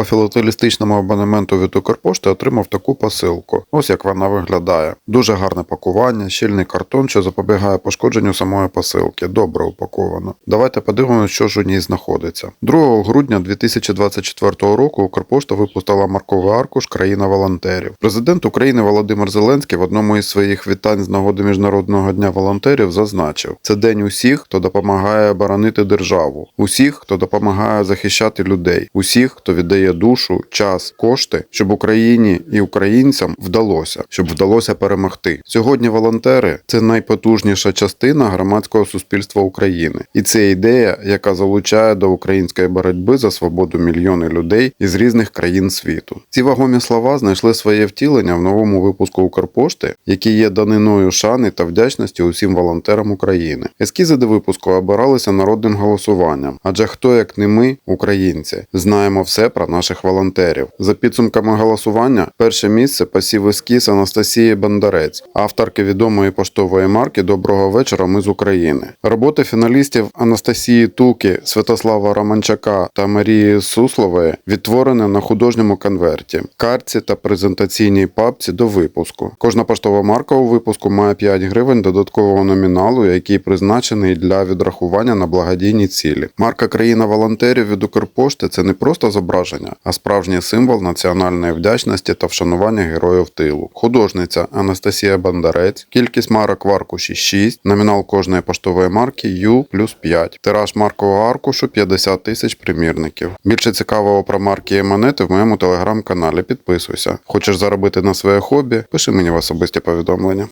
По філателістичному абонементу від Укрпошти отримав таку посилку. Ось як вона виглядає. Дуже гарне пакування, щільний картон, що запобігає пошкодженню самої посилки. Добре упаковано. Давайте подивимося, що ж у ній знаходиться. 2 грудня 2024 року Укрпошта випустила марковий аркуш Країна волонтерів. Президент України Володимир Зеленський в одному із своїх вітань з нагоди Міжнародного дня волонтерів зазначив: це день усіх, хто допомагає оборонити державу, усіх, хто допомагає захищати людей, усіх, хто віддає душу, час, кошти, щоб Україні і українцям вдалося, щоб вдалося перемогти. Сьогодні волонтери це найпотужніша частина громадського суспільства України, і це ідея, яка залучає до української боротьби за свободу мільйони людей із різних країн світу. Ці вагомі слова знайшли своє втілення в новому випуску Укрпошти, який є даниною шани та вдячності усім волонтерам України. Ескізи до випуску обиралися народним голосуванням, адже хто як не ми, українці, знаємо все про наших волонтерів. За підсумками голосування, перше місце посів ескіз Анастасії Бондарець, авторки відомої поштової марки Доброго вечора. Ми з України. Роботи фіналістів Анастасії Туки, Святослава Романчака та Марії Суслової відтворені на художньому конверті, картці та презентаційній папці до випуску. Кожна поштова марка у випуску має 5 гривень додаткового номіналу, який призначений для відрахування на благодійні цілі. Марка країна волонтерів від Укрпошти це не просто зображення, а справжній символ національної вдячності та вшанування героїв тилу. Художниця Анастасія Бондарець, кількість марок в аркуші 6, номінал кожної поштової марки U плюс 5, тираж маркового аркушу 50 тисяч примірників. Більше цікавого про марки і монети в моєму телеграм-каналі. Підписуйся. Хочеш заробити на своє хобі? Пиши мені в особисті повідомлення.